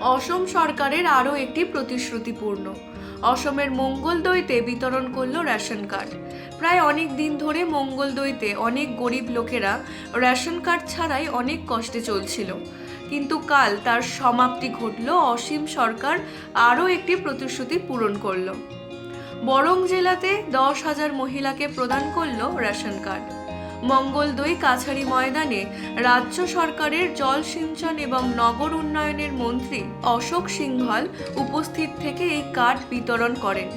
অসম সরকারের আরও একটি প্রতিশ্রুতিপূর্ণ। অসমের মঙ্গলদৈতে বিতরণ করল রেশন কার্ড। প্রায় অনেক দিন ধরে মঙ্গলদৈতে অনেক গরিব লোকেরা রেশন কার্ড ছাড়াই অনেক কষ্টে চলছিল। কিন্তু কাল তার সমাপ্তি ঘটল অসীম সরকার আরও একটি প্রতিশ্রুতি পূরণ করল। বরং জেলাতে দশ হাজার মহিলাকে প্রদান করল রেশন কার্ড। মঙ্গলদৈ কাছারি ময়দানে রাজ্য সরকারের জল সিঞ্চন এবং নগর উন্নয়নের মন্ত্রী অশোক সিংহল উপস্থিত থেকে এই কার্ড বিতরণ করেন।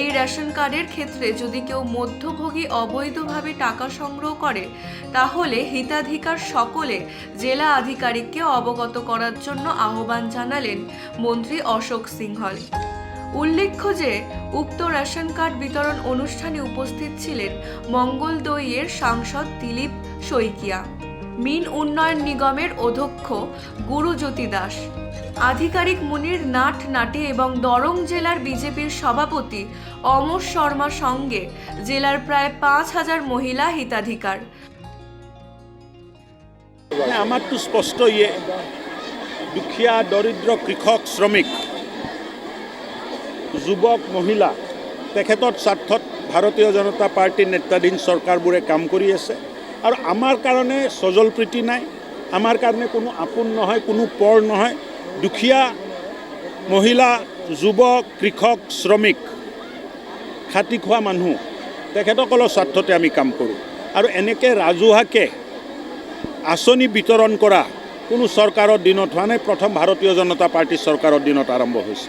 এই রেশন কার্ডের ক্ষেত্রে যদি কেউ মধ্যভোগী অবৈধভাবে টাকা সংগ্রহ করে, তাহলে হিতাধিকার সকলে জেলা আধিকারিককে অবগত করার জন্য আহ্বান জানালেন মন্ত্রী অশোক সিংহল উল্লেখ্য যে, উক্ত রেশন কার্ড বিতরণ অনুষ্ঠানে উপস্থিত ছিলেন মঙ্গলদৈয়ের সাংসদ দিলীপ শইকিয়া, মিন উন্নয়ন নিগমের অধ্যক্ষ গুরুজ্যোতি দাস, আধিকারিক মুনির নাট নাটে এবং দরং জেলার বিজেপির সভাপতি অমর শর্মা সঙ্গে জেলার প্রায় পাঁচ হাজার মহিলা হিতাধিকার। আমার তো স্পষ্ট ইয়ে। দুখীয়া দৰিদ্ৰ কৃষক শ্ৰমিক যুৱক, মহিলা, তেখেতৰ স্বাৰ্থত ভাৰতীয় জনতা পাৰ্টীৰ নেতৃত্বাধীন চৰকাৰবোৰে কাম কৰি আছে। আৰু আমাৰ কাৰণে স্বজল প্ৰীতি নাই, আমাৰ কাৰণে কোনো আপোন নহয়, কোনো পৰ নহয়। দুখীয়া মহিলা, যুৱক, কৃষক, শ্ৰমিক, খাটি খোৱা মানুহ, তেখেতসকলৰ স্বাৰ্থতে আমি কাম কৰোঁ। আৰু এনেকৈ ৰাজহুৱাকৈ আঁচনি বিতৰণ কৰা কোনো চৰকাৰৰ দিনত হোৱা নাই, প্ৰথম ভাৰতীয় জনতা পাৰ্টীৰ চৰকাৰৰ দিনত আৰম্ভ হৈছে।